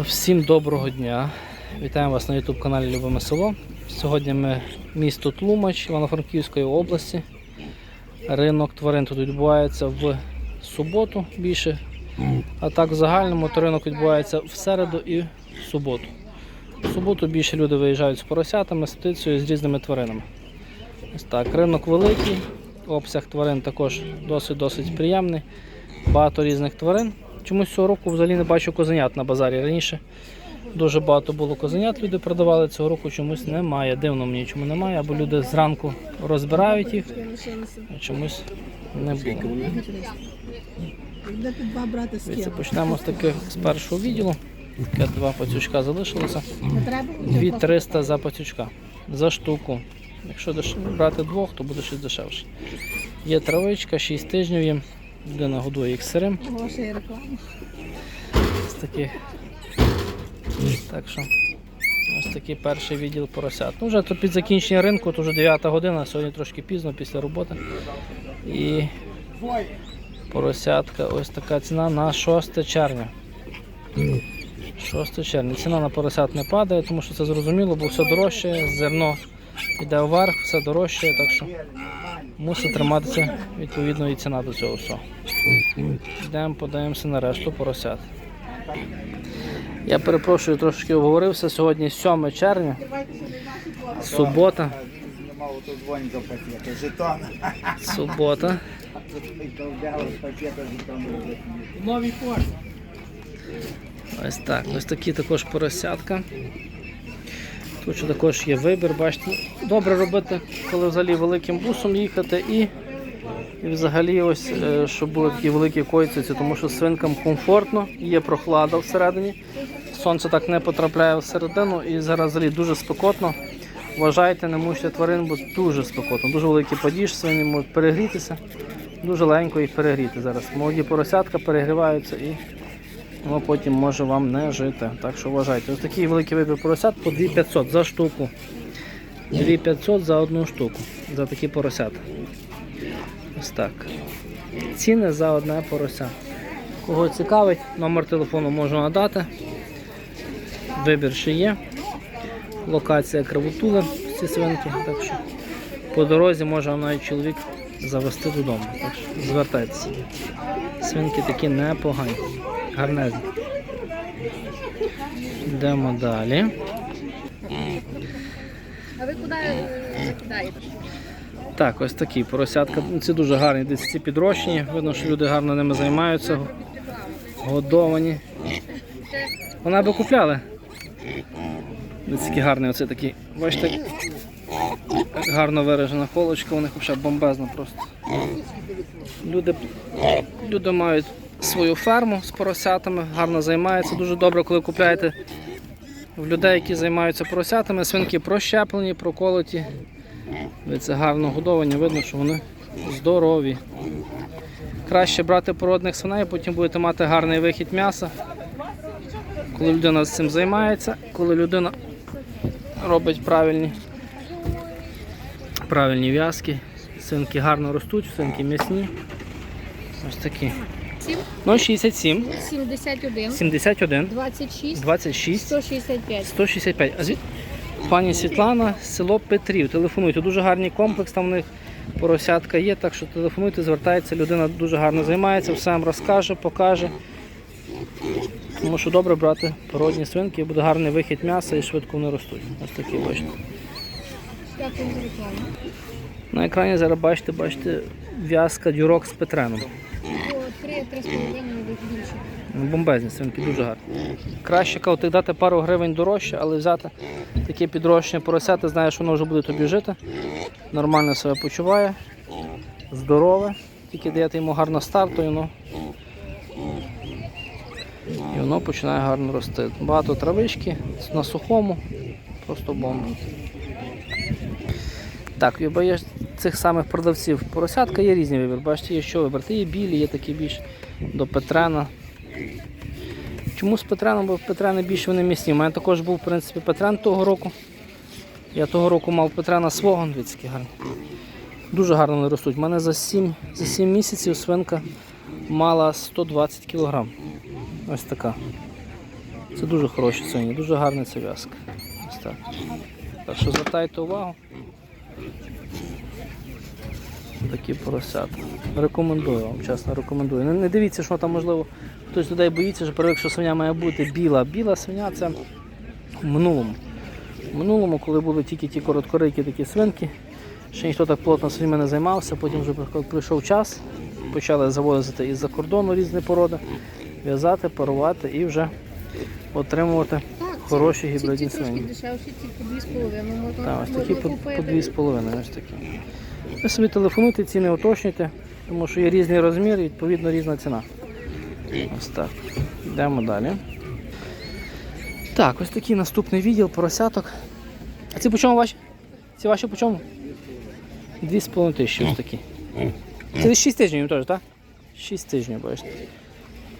Всім доброго дня! Вітаємо вас на YouTube каналі Любиме Село. Сьогодні ми місто Тлумач Івано-Франківської області. Ринок тварин тут відбувається в суботу більше. А так в загальному то ринок відбувається в середу і в суботу. В суботу більше люди виїжджають з поросятами, з птицею, з різними тваринами. Ось так, ринок великий, обсяг тварин також досить-досить приємний. Багато різних тварин. Чомусь цього року взагалі не бачу козенят на базарі. Раніше дуже багато було козенят, люди продавали, цього року чомусь немає. Дивно мені чому немає, або люди зранку розбирають їх, а чомусь не було. Ким? почнемо з таких з першого відділу. Таке два пацючка залишилося. Не треба? 2300 за пацючка. За штуку. Якщо брати двох, то буде щось дешевше. Є травичка, 6 тижнів їм. Людина годує їх сирим. Ось такий. Так що ось такий перший відділ поросят. Ну, вже то під закінчення ринку, то вже 9 година, сьогодні трошки пізно після роботи. І поросятка, ось така ціна на 6 червня. 6 червня. Ціна на поросят не падає, тому що це зрозуміло, бо все дорожче, зерно йде вверх, все дорожче, так що мусить триматися відповідно і ціна до цього всього. Йдемо, подивимося на решту поросят. Я перепрошую, трошки оговорився. Сьогодні 7 червня, субота. Субота. Ось так. Ось такі також поросятка. Тут також є вибір, бачите. Добре робити, коли взагалі великим бусом їхати і, і взагалі ось, е, щоб були такі великі койциці, тому що свинкам комфортно, є прохлада всередині. Сонце так не потрапляє всередину і зараз взагалі дуже спекотно. Вважайте, не мучте тварин, бо дуже спекотно. Дуже великий падіж, свині можуть перегрітися. Дуже легенько їх перегріти зараз. Молоді поросятка перегріваються і воно потім може вам не жити. Так що вважайте. Ось такий великий вибір поросят по 2500 за штуку. 2500 за одну штуку. За такі поросята. Ось так. Ціни за одне порося. Кого цікавить, номер телефону можу надати. Вибір ще є. Локація Кривотула, ці свинки. Так що по дорозі може навіть чоловік завести додому. Так що звертайтеся. Свинки такі непогані, гарнезні. Йдемо далі. А ви куди е, закидаєте? Так, ось такі поросятка. Ці дуже гарні, десь ці підрощені. Видно, що люди гарно ними займаються. Годовані. Вона би купляли. Ось такий гарний, оце такий. Бачите, гарно виражена холочка, у них взагалі бомбезна просто. Люди, люди мають свою ферму з поросятами, гарно займаються. Дуже добре, коли купляєте в людей, які займаються поросятами, свинки прощеплені, проколоті. Це гарно годовані, видно, що вони здорові. Краще брати породних свиней, потім будете мати гарний вихід м'яса. Коли людина з цим займається, коли людина робить правильні, правильні в'язки, свинки гарно ростуть, свинки м'ясні. Ось такі. Сім? Ну, 67, 71, 71, 26, 26, 165. 165. А звід... Пані Світлана, село Петрів. Телефонуйте. Дуже гарний комплекс, там у них поросятка є, так що телефонуйте, звертається, людина дуже гарно займається, все вам розкаже, покаже. Тому що добре брати породні свинки, буде гарний вихід м'яса і швидко вони ростуть. Ось такі бачите. На екрані зараз бачите, бачите, в'язка дюрок з Петреном. По 3 3,5 більше. Ну, Бомбезні свинки, дуже гарні. Краще кажуть, дати пару гривень дорожче, але взяти таке підрощення поросяти, знаєш, воно вже буде тобі жити. Нормально себе почуває, здорове. Тільки даєте йому гарно старт, і воно, і воно починає гарно рости. Багато травички на сухому, просто бомба. Так, є цих самих продавців. Поросятка є різні вибір. Бачите, є що вибрати. Є білі, є такі більш до Петрена. Чому з Петреном? Бо Петрени більш вони місні. У мене також був, в принципі, Петрен того року. Я того року мав Петрена свого, дивіться, гарний. Дуже гарно вони ростуть. У мене за 7, за 7 місяців свинка мала 120 кг. Ось така. Це дуже хороші свині, дуже гарна ця в'язка. Ось так. Так що звертайте увагу. Такі поросята. Рекомендую вам, чесно рекомендую. Не, не дивіться, що там можливо хтось людей боїться, що привик, що свиня має бути біла. Біла свиня це в минулому. В минулому, коли були тільки ті короткорики такі свинки, ще ніхто так плотно своїми не займався, потім вже прийшов час, почали завозити із-за кордону різні породи, в'язати, парувати і вже отримувати хороші гібридні трошки свині. дешевші, ці 2,5 можна, Так, ось такі по, по 2,5. Ось такі. Ви собі телефонуйте, ціни уточнюйте, тому що є різні розміри і відповідно різна ціна. Ось так. Йдемо далі. Так, ось такий наступний відділ поросяток. А ці по чому ваші? Ці ваші по чому? 2,5 тисячі ось такі. Це десь 6 тижнів теж, так? 6 тижнів, бачите.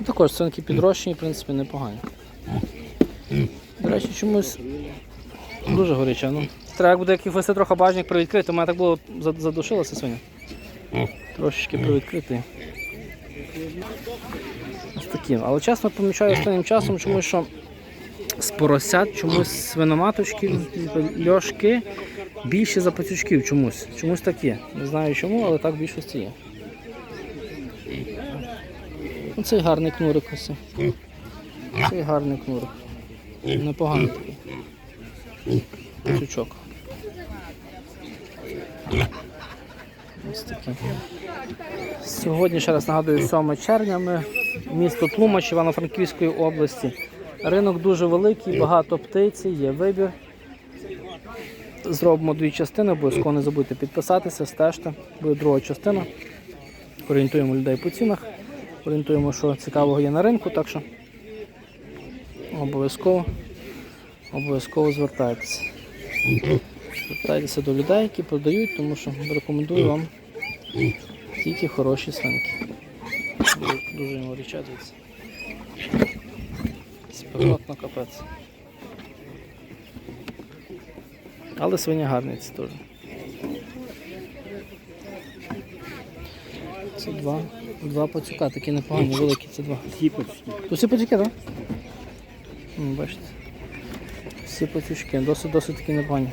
Ну, також цінки підрощені, в принципі, непогані. До речі, чомусь Дуже горяча, ну. Треба буде як вести трохи бажник привідкрити, у мене так було зад- задушилося свиня. Трошечки привідкрити. Ось такі. Але чесно помічаю останнім часом, чомусь, що з поросят чомусь свиноматочки, льошки більше за пацючків чомусь. Чомусь так є. Не знаю чому, але так більшості є. Оцей гарний кнурик ось. Цей гарний кнурик. Непоганий такий. Пацючок. Ось таке. Сьогодні, ще раз нагадую, 7 червня ми місто Тлумач Івано-Франківської області. Ринок дуже великий, багато птиці, є вибір. Зробимо дві частини, обов'язково не забудьте підписатися, стежте. Буде друга частина. Орієнтуємо людей по цінах, орієнтуємо, що цікавого є на ринку, так що обов'язково, обов'язково звертайтеся. Звертайтеся до людей, які продають, тому що рекомендую вам тільки хороші свинки. Дуже, йому річатиться. Спекотно капець. Але свиня гарні ці теж. Це два. Два пацюка, такі непогані, великі, це два. Всі почти. То всі пацюки, так? Бачите. Всі пацючки, досить досить такі непогані.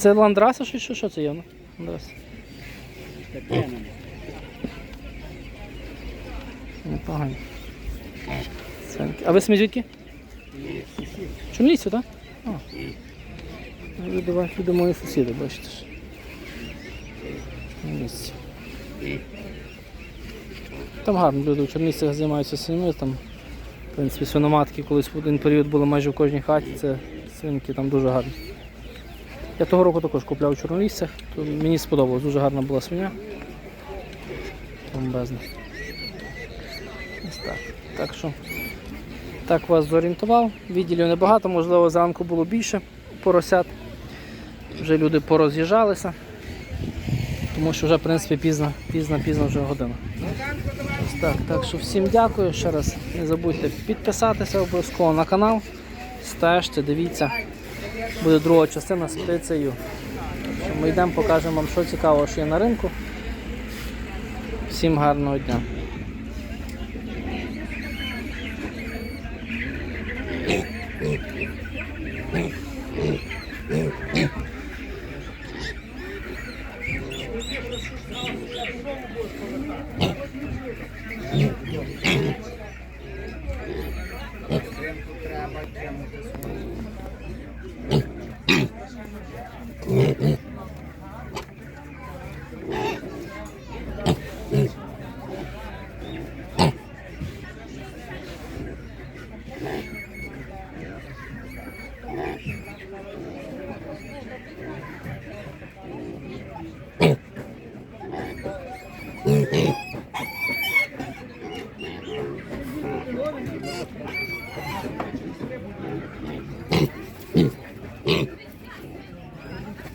Це ландраса чи що, що це є? Ландрас. Непогані. Свинки. А ви самі звідки? Чорнівці, так? Люди, ваші- люди мої сусіди, бачите ж. Місці. Там гарно люди в Чернівцях займаються свиньми, там в принципі, свиноматки колись в один період були майже в кожній хаті, це свинки там дуже гарні. Я того року також купляв в Чорноліссях, то мені сподобалось, дуже гарна була свиня. Бомбезна. Так. Так що так вас зорієнтував. Відділів небагато, можливо, зранку було більше поросят. Вже люди пороз'їжджалися, тому що вже в принципі пізно, пізно, пізно вже година. Так, так що всім дякую. Ще раз не забудьте підписатися обов'язково на канал. Стежте, дивіться. Буде друга частина з птицею. Ми йдемо, покажемо вам, що цікавого що є на ринку. Всім гарного дня.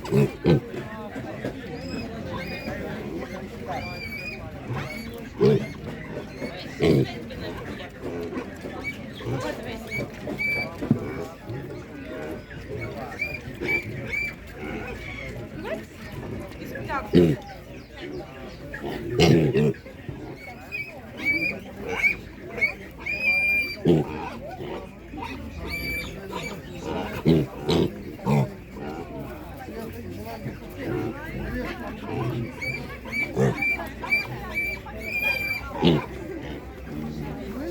Mm-hmm.